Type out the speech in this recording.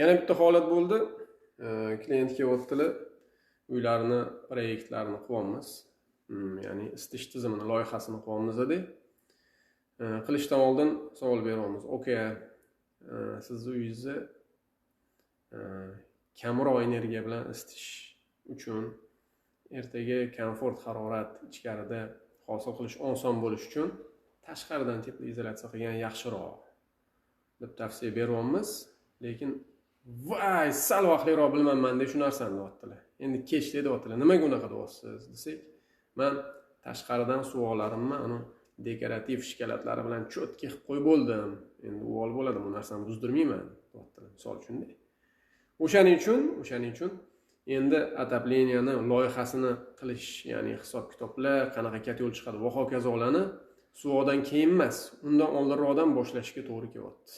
yana bitta holat bo'ldi. Klient kelyaptilar uylarini proyektlarini qilyapmiz hmm, ya'ni isitish tizimini loyihasini qilyapmiz edi qilishdan oldin savol beryapmiz aka e, sizni uyingizni e, kamroq energiya bilan isitish uchun ertaga komfort harorat ichkarida hosil qilish oson bo'lishi uchun tashqaridan teplizolyatsiya qilgan yaxshiroq deb tavsiya beryapmiz. Lekin voy sal vaqtliroq deb shu narsani deyaptilar endi kechda deyaptilar nimaga unaqa deyapsiz desak man tashqaridan suv olarimni uni dekorativ shkalatlari bilan cho'tki qilib qo'yib bo'ldim. Endi u olib bo'ladi bu narsani buzdirmayman deyaptilar misol uchunda o'shaning uchun o'shaning uchun endi отопленияni loyihasini qilish ya'ni hisob kitoblar qanaqa katta yo'l chiqadi va hokazolarni suvoqdan keyin emas undan oldinroqdan boshlashga to'g'ri kelyapti.